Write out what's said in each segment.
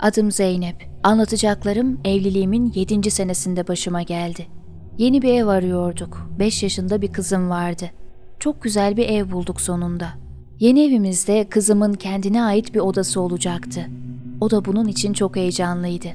Adım Zeynep. Anlatacaklarım evliliğimin 7. senesinde başıma geldi. Yeni bir ev arıyorduk. 5 yaşında bir kızım vardı. Çok güzel bir ev bulduk sonunda. Yeni evimizde kızımın kendine ait bir odası olacaktı. O da bunun için çok heyecanlıydı.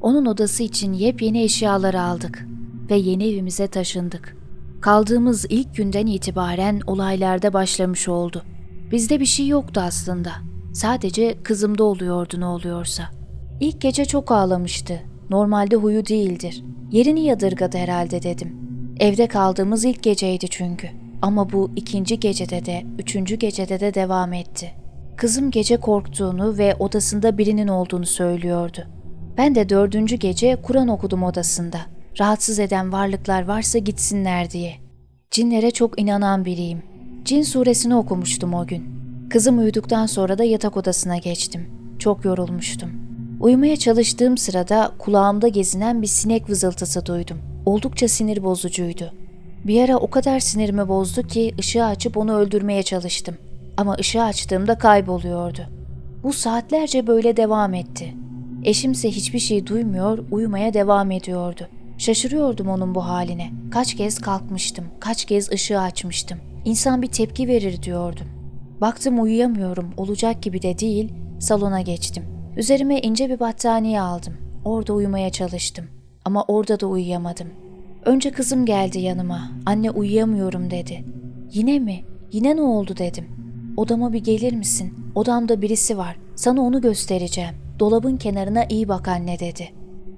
Onun odası için yepyeni eşyaları aldık ve yeni evimize taşındık. Kaldığımız ilk günden itibaren olaylarda başlamış oldu. Bizde bir şey yoktu aslında. Sadece kızımda oluyordu ne oluyorsa. İlk gece çok ağlamıştı. Normalde huyu değildir. Yerini yadırgadı herhalde dedim. Evde kaldığımız ilk geceydi çünkü. Ama bu ikinci gecede de, üçüncü gecede de devam etti. Kızım gece korktuğunu ve odasında birinin olduğunu söylüyordu. Ben de dördüncü gece Kur'an okudum odasında. Rahatsız eden varlıklar varsa gitsinler diye. Cinlere çok inanan biriyim. Cin suresini okumuştum o gün. Kızım uyuduktan sonra da yatak odasına geçtim. Çok yorulmuştum. Uyumaya çalıştığım sırada kulağımda gezinen bir sinek vızıltısı duydum. Oldukça sinir bozucuydu. Bir ara o kadar sinirimi bozdu ki ışığı açıp onu öldürmeye çalıştım. Ama ışığı açtığımda kayboluyordu. Bu saatlerce böyle devam etti. Eşimse hiçbir şey duymuyor, uyumaya devam ediyordu. Şaşırıyordum onun bu haline. Kaç kez kalkmıştım, kaç kez ışığı açmıştım. İnsan bir tepki verir diyordum. Baktım uyuyamıyorum, olacak gibi de değil, salona geçtim. Üzerime ince bir battaniye aldım. Orada uyumaya çalıştım. Ama orada da uyuyamadım. Önce kızım geldi yanıma. Anne uyuyamıyorum dedi. Yine mi? Yine ne oldu dedim. Odama bir gelir misin? Odamda birisi var. Sana onu göstereceğim. Dolabın kenarına iyi bak anne dedi.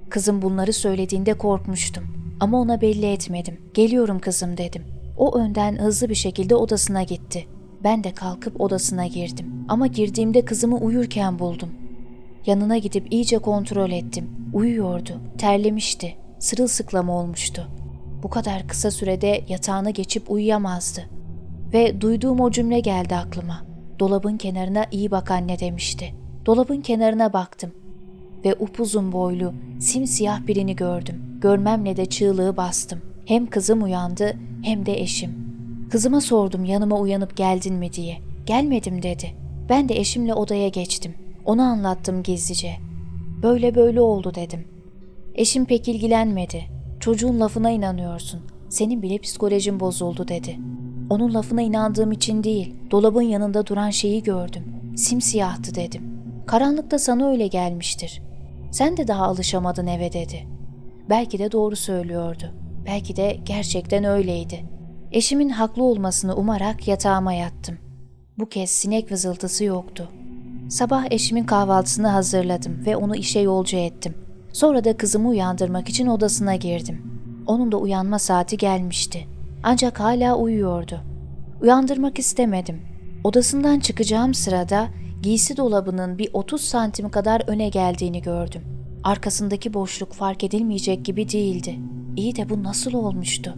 Kızım bunları söylediğinde korkmuştum. Ama ona belli etmedim. Geliyorum kızım dedim. O önden hızlı bir şekilde odasına gitti. Ben de kalkıp odasına girdim. Ama girdiğimde kızımı uyurken buldum. Yanına gidip iyice kontrol ettim. Uyuyordu, terlemişti, sırılsıklam olmuştu. Bu kadar kısa sürede yatağına geçip uyuyamazdı. Ve duyduğum o cümle geldi aklıma. Dolabın kenarına iyi bak anne demişti. Dolabın kenarına baktım ve upuzun boylu, simsiyah birini gördüm. Görmemle de çığlığı bastım. Hem kızım uyandı hem de eşim. Kızıma sordum yanıma uyanıp geldin mi diye. Gelmedim dedi. Ben de eşimle odaya geçtim. Ona anlattım gizlice. Böyle böyle oldu dedim. Eşim pek ilgilenmedi. Çocuğun lafına inanıyorsun. Senin bile psikolojin bozuldu dedi. Onun lafına inandığım için değil, dolabın yanında duran şeyi gördüm. Simsiyahtı dedim. Karanlıkta sana öyle gelmiştir. Sen de daha alışamadın eve dedi. Belki de doğru söylüyordu. Belki de gerçekten öyleydi. Eşimin haklı olmasını umarak yatağıma yattım. Bu kez sinek vızıltısı yoktu. Sabah eşimin kahvaltısını hazırladım ve onu işe yolcu ettim. Sonra da kızımı uyandırmak için odasına girdim. Onun da uyanma saati gelmişti. Ancak hala uyuyordu. Uyandırmak istemedim. Odasından çıkacağım sırada giysi dolabının bir 30 santim kadar öne geldiğini gördüm. Arkasındaki boşluk fark edilmeyecek gibi değildi. İyi de bu nasıl olmuştu?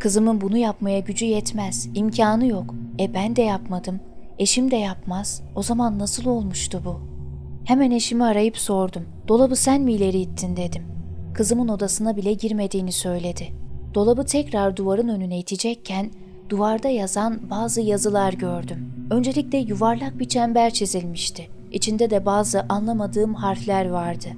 Kızımın bunu yapmaya gücü yetmez, imkanı yok. E ben de yapmadım. Eşim de yapmaz. O zaman nasıl olmuştu bu? Hemen eşimi arayıp sordum. Dolabı sen mi ileri ittin dedim. Kızımın odasına bile girmediğini söyledi. Dolabı tekrar duvarın önüne itecekken duvarda yazan bazı yazılar gördüm. Öncelikle yuvarlak bir çember çizilmişti. İçinde de bazı anlamadığım harfler vardı.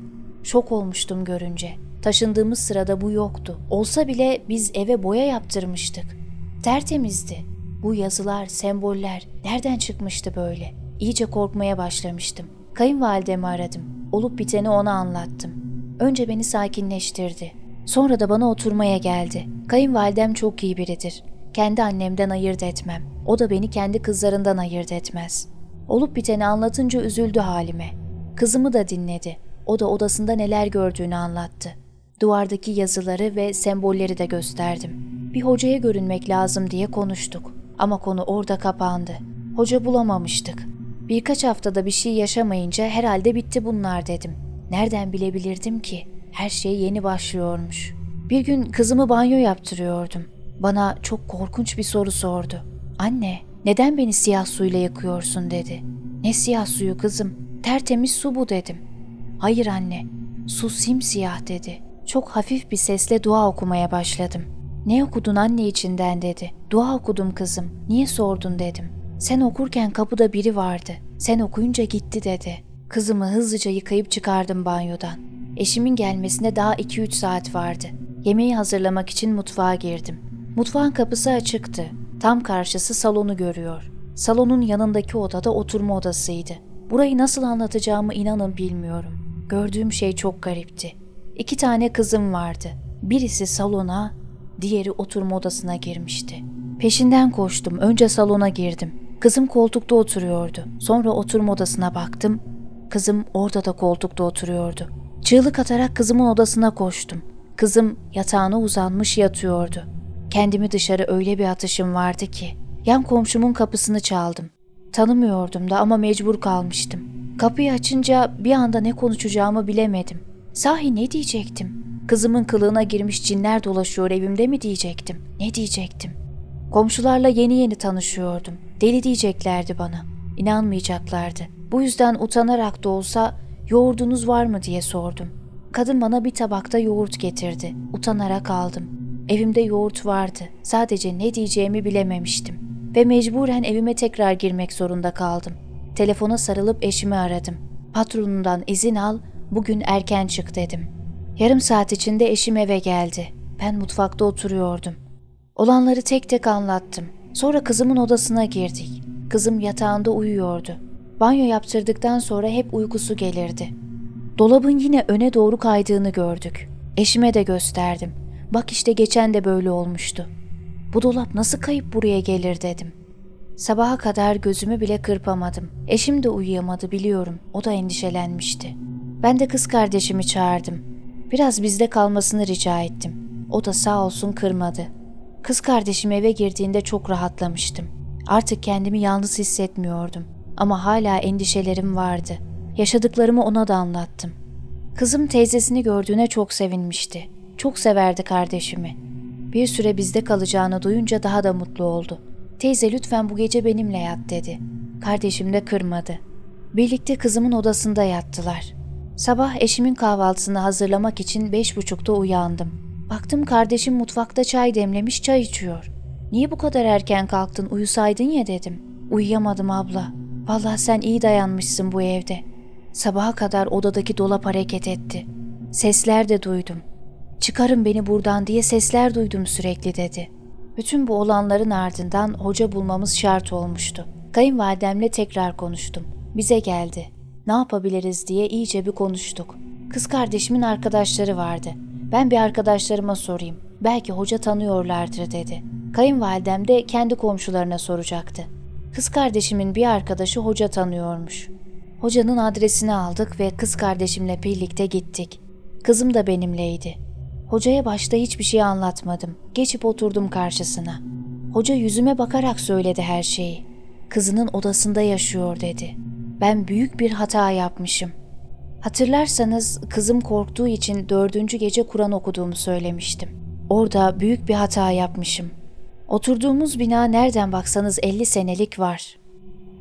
Şok olmuştum görünce. Taşındığımız sırada bu yoktu. Olsa bile biz eve boya yaptırmıştık. Tertemizdi. Bu yazılar, semboller nereden çıkmıştı böyle? İyice korkmaya başlamıştım. Kayınvalidemi aradım. Olup biteni ona anlattım. Önce beni sakinleştirdi. Sonra da bana oturmaya geldi. Kayınvalidem çok iyi biridir. Kendi annemden ayırt etmem. O da beni kendi kızlarından ayırt etmez. Olup biteni anlatınca üzüldü halime. Kızımı da dinledi. O da odasında neler gördüğünü anlattı. Duvardaki yazıları ve sembolleri de gösterdim. Bir hocaya görünmek lazım diye konuştuk. Ama konu orada kapandı. Hoca bulamamıştık. Birkaç haftada bir şey yaşamayınca herhalde bitti bunlar dedim. Nereden bilebilirdim ki? Her şey yeni başlıyormuş. Bir gün kızımı banyo yaptırıyordum. Bana çok korkunç bir soru sordu. Anne, neden beni siyah suyla yakıyorsun dedi. Ne siyah suyu kızım? Tertemiz su bu dedim. Hayır anne, su simsiyah dedi. Çok hafif bir sesle dua okumaya başladım. Ne okudun anne içinden dedi. Dua okudum kızım. Niye sordun dedim. Sen okurken kapıda biri vardı. Sen okuyunca gitti dedi. Kızımı hızlıca yıkayıp çıkardım banyodan. Eşimin gelmesine daha 2-3 saat vardı. Yemeği hazırlamak için mutfağa girdim. Mutfağın kapısı açıktı. Tam karşısı salonu görüyor. Salonun yanındaki odada oturma odasıydı. Burayı nasıl anlatacağımı inanın bilmiyorum. Gördüğüm şey çok garipti. İki tane kızım vardı. Birisi salona, diğeri oturma odasına girmişti. Peşinden koştum. Önce salona girdim. Kızım koltukta oturuyordu. Sonra oturma odasına baktım. Kızım orada da koltukta oturuyordu. Çığlık atarak kızımın odasına koştum. Kızım yatağına uzanmış yatıyordu. Kendimi dışarı öyle bir atışım vardı ki. Yan komşumun kapısını çaldım. Tanımıyordum da ama mecbur kalmıştım. Kapıyı açınca bir anda ne konuşacağımı bilemedim. Sahi ne diyecektim? Kızımın kılığına girmiş cinler dolaşıyor evimde mi diyecektim? Ne diyecektim? Komşularla yeni yeni tanışıyordum. Deli diyeceklerdi bana. İnanmayacaklardı. Bu yüzden utanarak da olsa yoğurdunuz var mı diye sordum. Kadın bana bir tabakta yoğurt getirdi. Utanarak aldım. Evimde yoğurt vardı. Sadece ne diyeceğimi bilememiştim. Ve mecburen evime tekrar girmek zorunda kaldım. Telefona sarılıp eşimi aradım. Patronundan izin al, bugün erken çık dedim. Yarım saat içinde eşim eve geldi. Ben mutfakta oturuyordum. Olanları tek tek anlattım. Sonra kızımın odasına girdik. Kızım yatağında uyuyordu. Banyo yaptırdıktan sonra hep uykusu gelirdi. Dolabın yine öne doğru kaydığını gördük. Eşime de gösterdim. Bak işte geçen de böyle olmuştu. Bu dolap nasıl kayıp buraya gelir dedim. Sabaha kadar gözümü bile kırpamadım. Eşim de uyuyamadı biliyorum. O da endişelenmişti. Ben de kız kardeşimi çağırdım. Biraz bizde kalmasını rica ettim. O da sağ olsun kırmadı. Kız kardeşim eve girdiğinde çok rahatlamıştım. Artık kendimi yalnız hissetmiyordum. Ama hala endişelerim vardı. Yaşadıklarımı ona da anlattım. Kızım teyzesini gördüğüne çok sevinmişti. Çok severdi kardeşimi. Bir süre bizde kalacağını duyunca daha da mutlu oldu. Teyze lütfen bu gece benimle yat dedi. Kardeşim de kırmadı. Birlikte kızımın odasında yattılar. Sabah eşimin kahvaltısını hazırlamak için beş buçukta uyandım. Baktım kardeşim mutfakta çay demlemiş çay içiyor. Niye bu kadar erken kalktın uyusaydın ya dedim. Uyuyamadım abla. Vallahi sen iyi dayanmışsın bu evde. Sabaha kadar odadaki dolap hareket etti. Sesler de duydum. Çıkarın beni buradan diye sesler duydum sürekli dedi. Bütün bu olanların ardından hoca bulmamız şart olmuştu. Kayınvalidemle tekrar konuştum. Bize geldi. Ne yapabiliriz diye iyice bir konuştuk. Kız kardeşimin arkadaşları vardı. Ben bir arkadaşlarıma sorayım. Belki hoca tanıyorlardır dedi. Kayınvalidem de kendi komşularına soracaktı. Kız kardeşimin bir arkadaşı hoca tanıyormuş. Hocanın adresini aldık ve kız kardeşimle birlikte gittik. Kızım da benimleydi. Hocaya başta hiçbir şey anlatmadım. Geçip oturdum karşısına. Hoca yüzüme bakarak söyledi her şeyi. Kızının odasında yaşıyor dedi. Ben büyük bir hata yapmışım. Hatırlarsanız kızım korktuğu için dördüncü gece Kur'an okuduğumu söylemiştim. Orada büyük bir hata yapmışım. Oturduğumuz bina nereden baksanız 50 senelik var.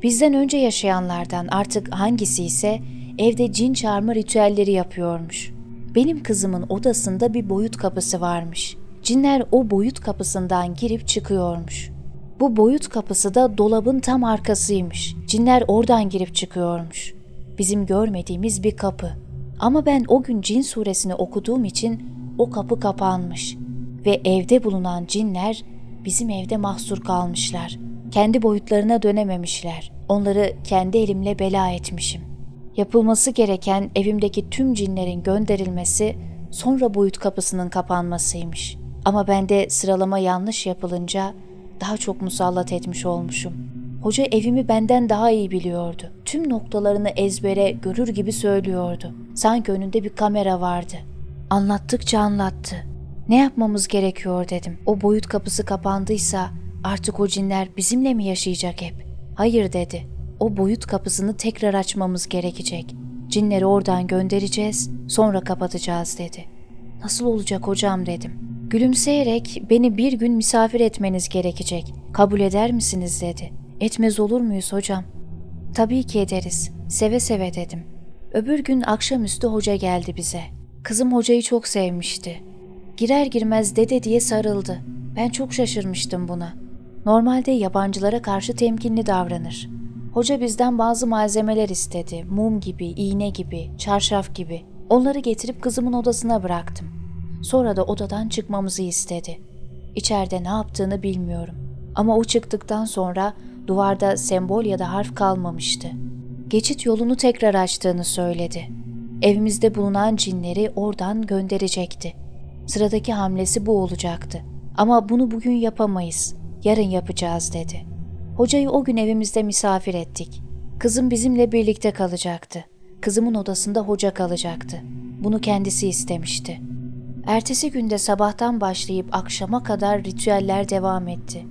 Bizden önce yaşayanlardan artık hangisi ise evde cin çağırma ritüelleri yapıyormuş. Benim kızımın odasında bir boyut kapısı varmış. Cinler o boyut kapısından girip çıkıyormuş. Bu boyut kapısı da dolabın tam arkasıymış. Cinler oradan girip çıkıyormuş. Bizim görmediğimiz bir kapı. Ama ben o gün cin suresini okuduğum için o kapı kapanmış. Ve evde bulunan cinler bizim evde mahsur kalmışlar. Kendi boyutlarına dönememişler. Onları kendi elimle bela etmişim. Yapılması gereken evimdeki tüm cinlerin gönderilmesi, sonra boyut kapısının kapanmasıymış. Ama bende sıralama yanlış yapılınca daha çok musallat etmiş olmuşum. Hoca evimi benden daha iyi biliyordu. Tüm noktalarını ezbere görür gibi söylüyordu. Sanki önünde bir kamera vardı. Anlattıkça anlattı. Ne yapmamız gerekiyor dedim. O boyut kapısı kapandıysa artık o cinler bizimle mi yaşayacak hep? Hayır dedi. O boyut kapısını tekrar açmamız gerekecek. Cinleri oradan göndereceğiz, sonra kapatacağız dedi. Nasıl olacak hocam dedim. Gülümseyerek beni bir gün misafir etmeniz gerekecek. Kabul eder misiniz dedi. Etmez olur muyuz hocam? Tabii ki ederiz. Seve seve dedim. Öbür gün akşamüstü hoca geldi bize. Kızım hocayı çok sevmişti. Girer girmez dede diye sarıldı. Ben çok şaşırmıştım buna. Normalde yabancılara karşı temkinli davranır. Hoca bizden bazı malzemeler istedi. Mum gibi, iğne gibi, çarşaf gibi. Onları getirip kızımın odasına bıraktım. Sonra da odadan çıkmamızı istedi. İçeride ne yaptığını bilmiyorum. Ama o çıktıktan sonra duvarda sembol ya da harf kalmamıştı. Geçit yolunu tekrar açtığını söyledi. Evimizde bulunan cinleri oradan gönderecekti. Sıradaki hamlesi bu olacaktı. Ama bunu bugün yapamayız. Yarın yapacağız dedi. Hocayı o gün evimizde misafir ettik. Kızım bizimle birlikte kalacaktı. Kızımın odasında hoca kalacaktı. Bunu kendisi istemişti. Ertesi günde sabahtan başlayıp akşama kadar ritüeller devam etti.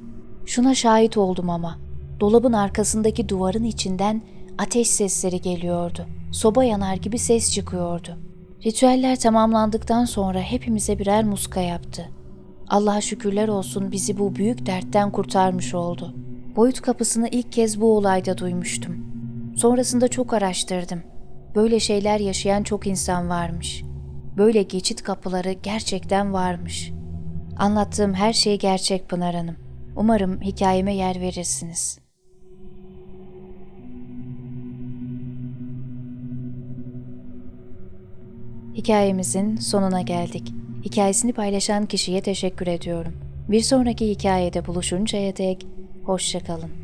Şuna şahit oldum ama. Dolabın arkasındaki duvarın içinden ateş sesleri geliyordu. Soba yanar gibi ses çıkıyordu. Ritüeller tamamlandıktan sonra hepimize birer muska yaptı. Allah'a şükürler olsun bizi bu büyük dertten kurtarmış oldu. Boyut kapısını ilk kez bu olayda duymuştum. Sonrasında çok araştırdım. Böyle şeyler yaşayan çok insan varmış. Böyle geçit kapıları gerçekten varmış. Anlattığım her şey gerçek Pınar Hanım. Umarım hikayeme yer verirsiniz. Hikayemizin sonuna geldik. Hikayesini paylaşan kişiye teşekkür ediyorum. Bir sonraki hikayede buluşuncaya dek hoşçakalın.